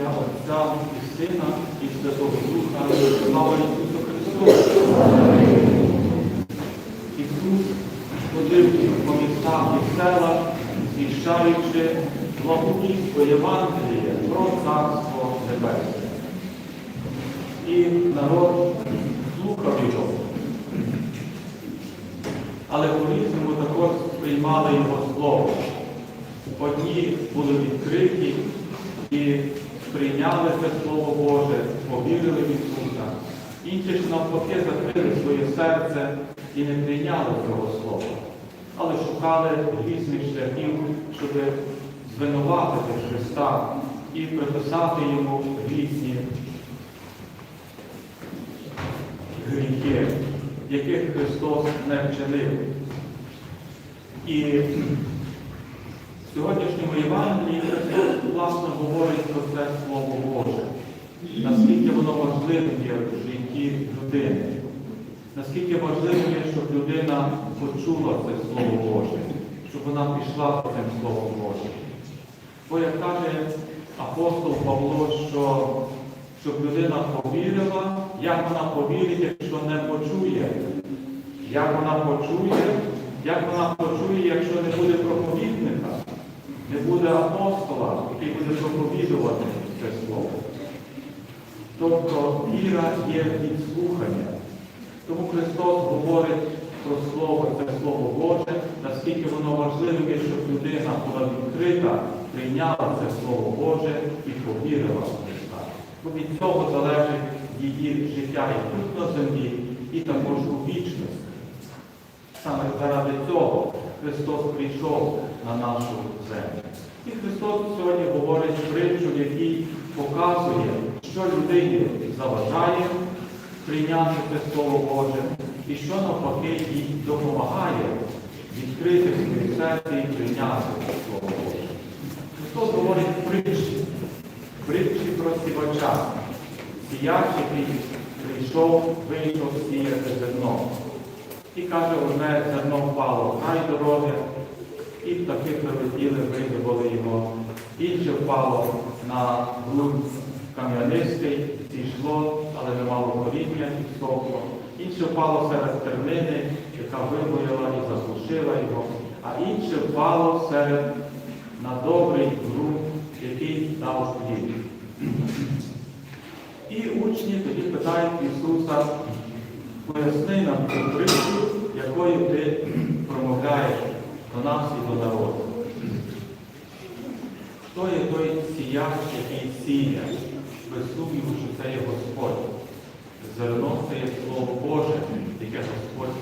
ім'я Отця і Сина і Святого Духа. Слава Ісусу Христу! Ісус ходив по містах і селах, звіщаючи благовістку Євангеліє про Царство Небесне. І народ слухав його. Але по-різному також сприймали його слово. Одні були відкриті і сприйняли це Слово Боже, повірили в Ісуса. Інші ж навпаки закрили своє серце і не прийняли цього слова, але шукали різних шляхів, щоб звинуватити Христа і приписати йому різні гріхи, яких Христос не вчинив. І в сьогоднішньому Євангелії Христос власне говорить про це Слово Боже, наскільки воно важливе є в житті людини, наскільки важливо є, щоб людина почула це Слово Боже, щоб вона пішла за цим Словом Божим. Бо як каже апостол Павло, що щоб людина повірила, як вона повірить, якщо не почує, як вона почує, як вона почує, якщо не буде проповідника, не буде апостола, який буде проповідувати це слово. Тобто віра є від слухання. Тому Христос говорить про Слово, це Слово Боже, наскільки воно важливе, щоб людина була відкрита, прийняла це Слово Боже і повірила в Христа. Бо від цього залежить її життя і тут на землі, і також у вічності. Саме заради цього Христос прийшов на нашу землю. І Христос сьогодні говорить притчу, в якій показує, що людині заважає прийняти це Слово Боже, і що навпаки їй допомагає відкрити своє серце і прийняти це Слово Боже. Христос говорить притчі, притчі про сівача, сіяч, який прийшов, вийшов сіяти зерно. І каже, одне зерно впало край дороги, і птахи прилетіли, видобули його. Інше впало на ґрунт кам'янистий, зійшло, але не мало коріння і сохло. Інше впало серед тернини, яка вибояла і заглушила його, а інше впало серед на добрий ґрунт, який дав плід. І учні тоді питають Ісуса, поясни нам цю притчу, якою ти промовляєш до нас і до народу. Хто є той сіяч, який сіє, без сумніву, що це є Господь. Зерно це є Слово Боже, яке Господь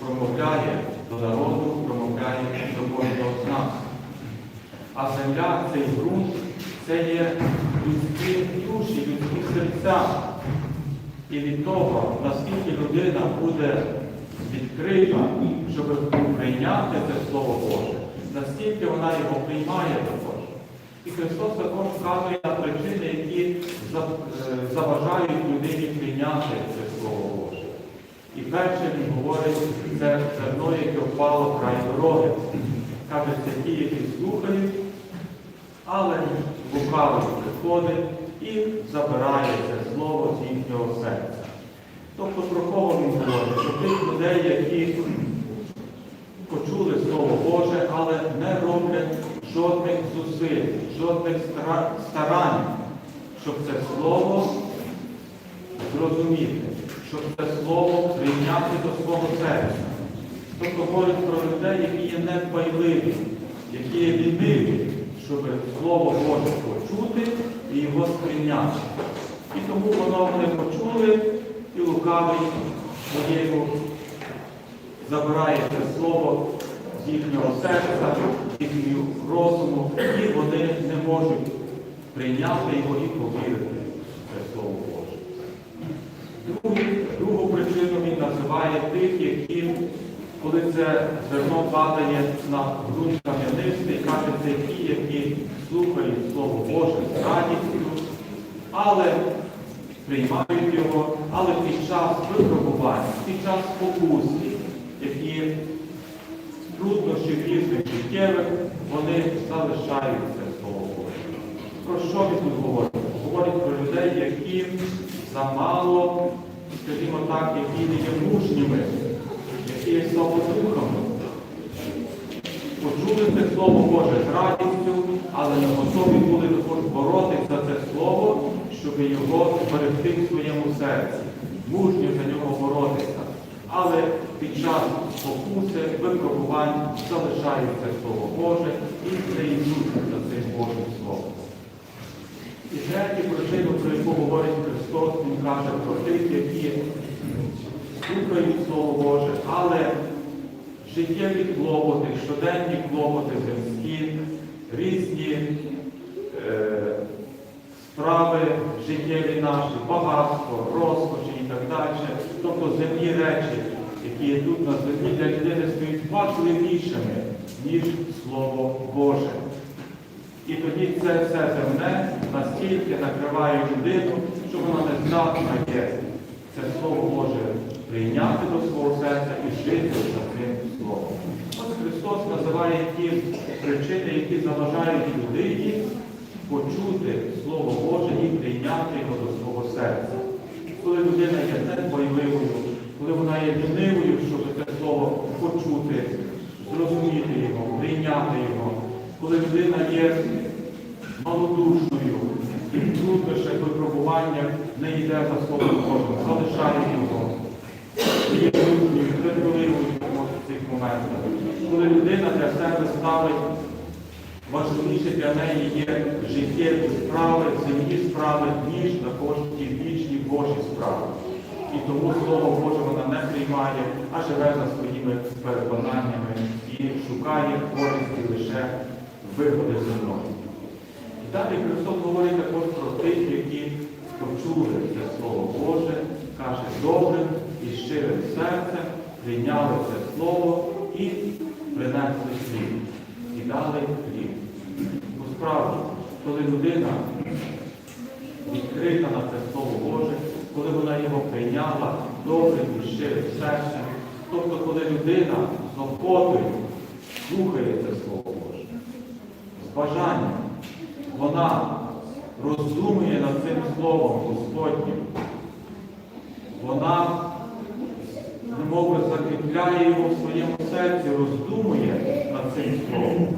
промовляє до народу, промовляє до кожного з нас. А земля, цей ґрунт, це є людські душі, людські серця. І від того, наскільки людина буде відкрита, щоб прийняти це Слово Боже, настільки вона його приймає також. І Христос також вказує на причини, які е, заважають людині прийняти це Слово Боже. І перше він говорить, це зерно, яке впало край дороги. Каже, це ті, які слухають, але лукавий приходить і забирає це слово з їхнього серця. Тобто про він говорить? Про тих людей, які почули Слово Боже, але не роблять жодних зусиль, жодних старань, щоб це слово зрозуміти, щоб це слово прийняти до свого серця. Тобто говорить про людей, які є недбайливі, які є ліниві, щоб Слово Боже почути і його сприйняти. І тому воно вони почули, і лукавий своєю забирає це слово їхнього серця, їхнього розуму, і вони не можуть прийняти його і повірити в Слово Боже. Другу, другу причину він називає тих, які, коли це зерно падає на ґрунт кам'янистий, каже, це ті, які слухають Слово Боже з радістю, але приймають його, але під час випробування, під час спокусів, які труднощів різних життєвих, вони залишають це Слово Боже. Про що він тут говорить? про людей, які замало, скажімо так, які не є мужніми, які є слабодухами. Почули це Слово Боже з радістю, але не готові були також боротися за це Слово, щоб його зберегти в своєму серці, мужньо за нього боротися. Але під час спокуси, випробувань залишається Слово Боже і не йдуть за цим Божим Словом. І третю причину, про яку говорить Христос, Він каже про тих, які слухають Слово Боже, але життєві клопоти, щоденні клопоти земські, різні е, справи життєві наші, багатство, розкоші і так далі. Тобто земні речі, які є тут на землі для людини, стають важливішими, ніж Слово Боже. І тоді це все земне настільки накриває людину, що вона не здатна є це Слово Боже прийняти до свого серця і жити за цим Словом. От Христос називає ті причини, які заважають людині почути Слово Боже і прийняти його до свого серця. Коли людина є недбайливою, коли вона є лінивою, щоб це слово почути, зрозуміти його, прийняти його, коли людина є малодушною і в труднощах випробування не йде за Словом Божим, залишає його, є трудною, терпеливою в цих моментах. Коли людина для себе ставить важливіше для неї є життєві справи, земні справи, ніж також ті вічні Божі справи. І тому Слово Боже вона не приймає, а живе за своїми переконаннями і шукає користі лише вигоди земної. І далі Христос говорить також про тих, які почули це Слово Боже, каже, добрим і щирим серцем прийняли це Слово і принесли хліб. І дали хліб. Бо справді, коли людина відкрита на це Слово Боже, коли вона його прийняла добрим і щирим серцем, тобто коли людина з охотою слухає це Слово Боже, з бажанням, вона роздумує над цим Словом Господнім, вона немови закріпляє його в своєму серці, роздумує над цим словом.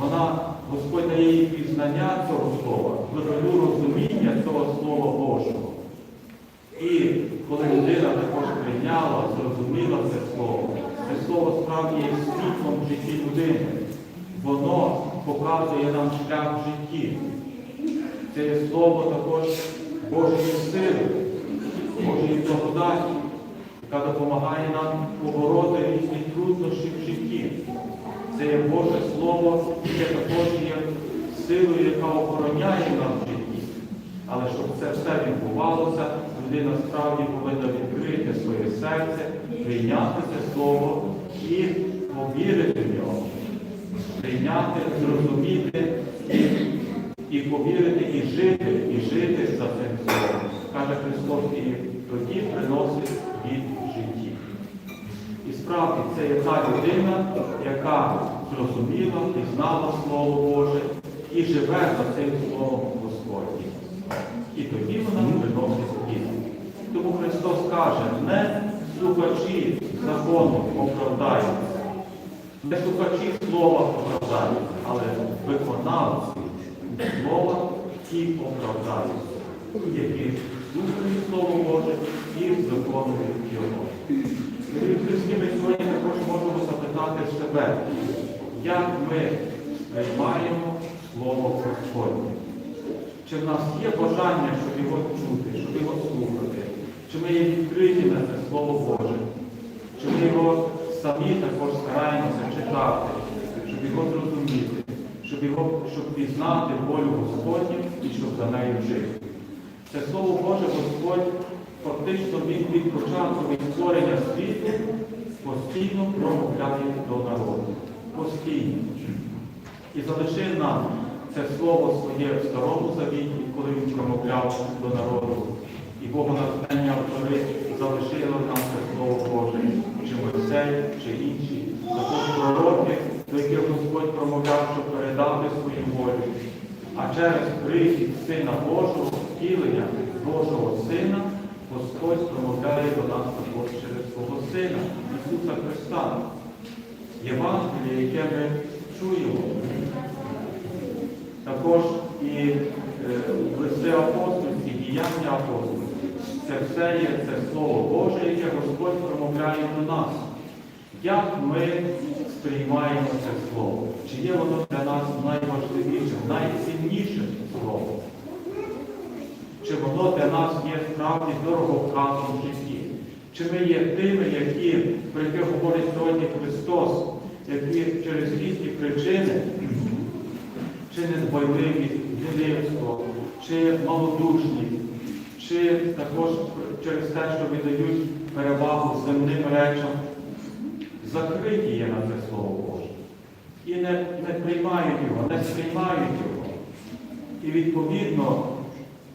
Вона, Господь дає їй пізнання цього слова, глибину розуміння цього Слова Божого. І коли людина також прийняла, зрозуміла це слово, це слово справді є світлом в житті людини. Воно показує нам шлях в житті. Це є слово також Божої сили, Божої благодаті яка допомагає нам побороти різні труднощі в житті. Це є Боже Слово, яке також є силою, яка охороняє нас в житті. Але щоб це все відбувалося, людина справді повинна відкрити своє серце, прийняти це Слово і повірити в нього. Прийняти, зрозуміти і, і повірити, і жити, і жити за цим словом. Каже Христос, і тоді приносить від житті. І справді це є та людина, яка зрозуміла, пізнала Слово Боже і живе за цим Словом Господнім. І тоді вона приносить. Тому Христос каже, не слухачі закону оправдаються, не слухачі слова оправдаються, але виконавці слова і оправдаються, які слухають Слово Боже і виконують його. Ми сьогодні також можемо запитати себе, як ми сприймаємо Слово Господнє. Чи в нас є бажання, щоб його чути, щоб його слухати? Чи ми є відкриті на це Слово Боже? Чи ми його самі також стараємося читати, щоб його зрозуміти, щоб його щоб пізнати волю Господню і щоб за нею жити? Це Слово Боже Господь фактично від, від початку від створення світу постійно промовляє до народу. Постійно. І залишив нам це слово своє в старому завіті, коли він промовляв до народу. І Богонатхнення автори залишило нам це слово Боже, чи Мойсей, чи інші. Також пророки, до яких Господь промовляв, щоб передати свою волю. А через прихід Сина Божого втілення Божого Сина, Господь промовляє до нас також через свого Сина, Ісуса Христа. Євангеліє, яке ми чуємо. Також і е, листи апостольські, діяння апостольські. Це все є це Слово Боже, яке Господь промовляє до нас. Як ми сприймаємо це Слово? Чи є воно для нас найважливішим, найціннішим словом? Чи воно для нас є справді дороговказом в житті? Чи ми є тими, які, про яких говорить сьогодні Христос, які через різні причини, чи недбайливість, лінивство, чи малодушність, чи також через те, що віддають перевагу земним речам, закриті є на це Слово Боже. І не, не приймають його, не сприймають його. І відповідно,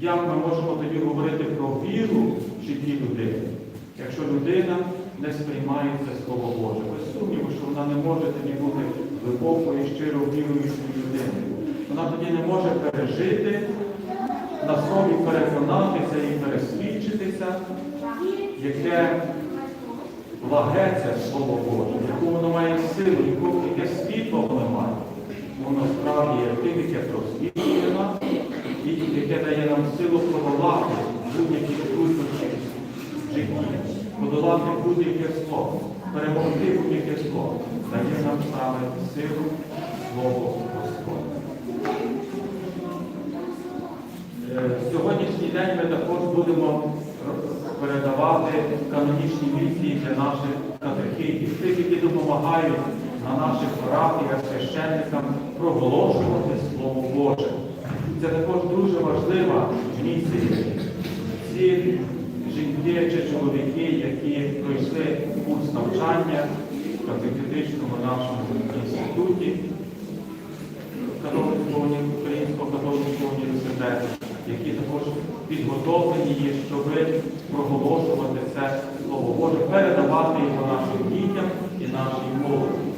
як ми можемо тоді говорити про віру в житті людини, якщо людина не сприймає це Слово Боже? Без сумніву, що вона не може тоді бути глибокою і щиро віруючою людиною. Вона тоді не може пережити, на собі переконатися і пересвідчитися, яке благе це Слово Боже, яку воно має силу, яке світло воно має. Воно справді є тим, яке просвітлює нас і яке дає нам силу подолати будь-які труднощі в житті, подолати будь-яке зло, перемогти будь-яке зло, дає нам саме силу Слово Господне. Сьогоднішній день ми також будемо передавати канонічні місії для наших катехитів, тих, які допомагають на наших парафіях священникам проголошувати Слово Боже. Це також дуже важлива місія. Ці жінки чи чоловіки, які пройшли курс навчання в катехетичному нашому інституті, Українського католицького університету, які також підготовлені є, щоб проголошувати це Слово Боже, передавати його нашим дітям і нашій молоді.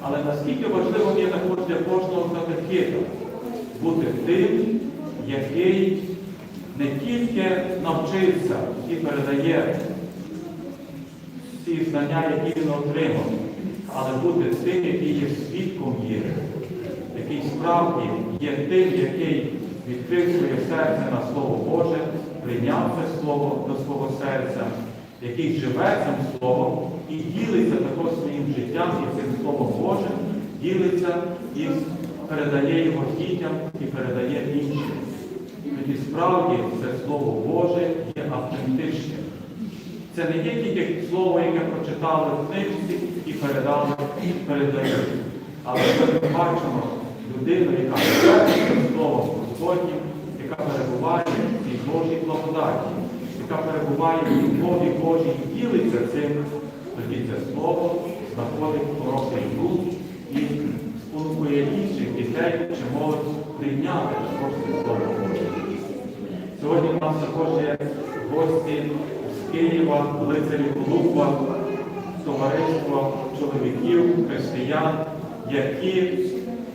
Але наскільки важливо є також для кожного катехита бути тим, який не тільки навчився і передає всі знання, які він отримав, але бути тим, який є свідком віри, який справді є тим, який відкрив своє серце на Слово Боже, прийняв це Слово до свого серця, який живе цим Словом і ділиться також своїм життям і цим Словом Божим, ділиться і передає його дітям і передає іншим. Тоді справді це Слово Боже є автентичним. Це не є тільки слово, яке прочитали в книжці і передали, передають. Але ми бачимо людину, яка цим словом Господнім, яка перебуває в цій Божій благодаті, яка перебуває в любові Божій і ділиться цим, тоді це слово знаходить хороший дух і спонукує дітей чи молодь прийняти також слово Боже. Сьогодні у нас також є гості з Києва, лицарі Колумба, товариство чоловіків, християн, які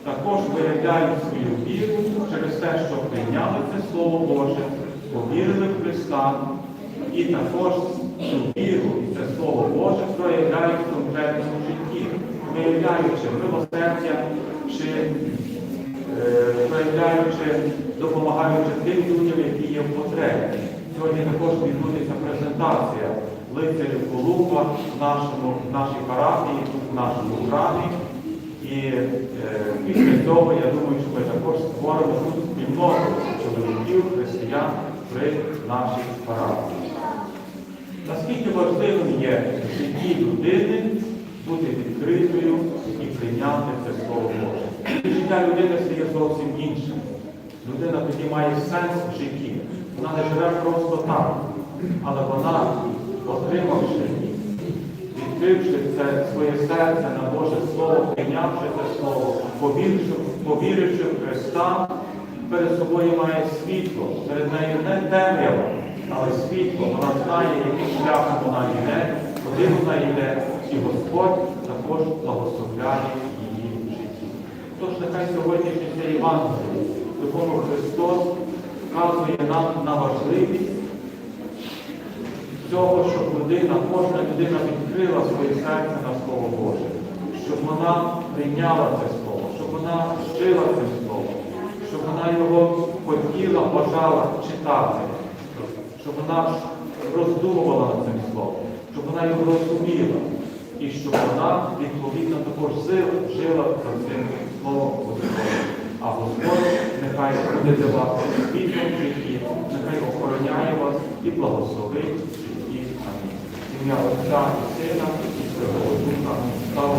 також виявляють свою віру через те, що прийняли це Слово Боже, повірили в Христа і також цю віру і це Слово Боже проявляють в конкретному житті, виявляючи милосердя чи е, проявляючи, допомагаючи тим людям, які є в потребі. Сьогодні також відбудеться презентація лицарів Колумба в нашому, в нашій парафії, в нашому храмі. І е, після цього я думаю, що ми також створимо тут спільноту чоловіків, християн при нашій парафії. Наскільки важливим є житті людини бути відкритою і прийняти це Слово Боже. Життя людини стає зовсім іншим. Людина тоді має сенс в житті. Вона не живе просто так, але вона, отримавши, відкривши це своє серце на Боже Слово, прийнявши це Слово, повіривши, повіривши в Христа, перед собою має світло, перед нею не темрява, але світло. Вона знає, яким шляхом вона йде, куди вона йде, і Господь також благословляє її в житті. Тож нехай сьогоднішнє це Євангеліє, в якому Христос вказує нам на важливість цього, щоб людина, кожна людина відкрила своє серце на Слово Боже, щоб вона прийняла це Слово, щоб вона жила цим Словом, щоб вона його хотіла, бажала читати, щоб вона роздумувала над цим словом, щоб вона його розуміла, і щоб вона відповідно також жила- цим словом Господним. А Господь нехай буде вас світлом житті, нехай охороняє вас і благословить житті. Амінь. Ім'я Отця і Сина і Святого Духа. Слава.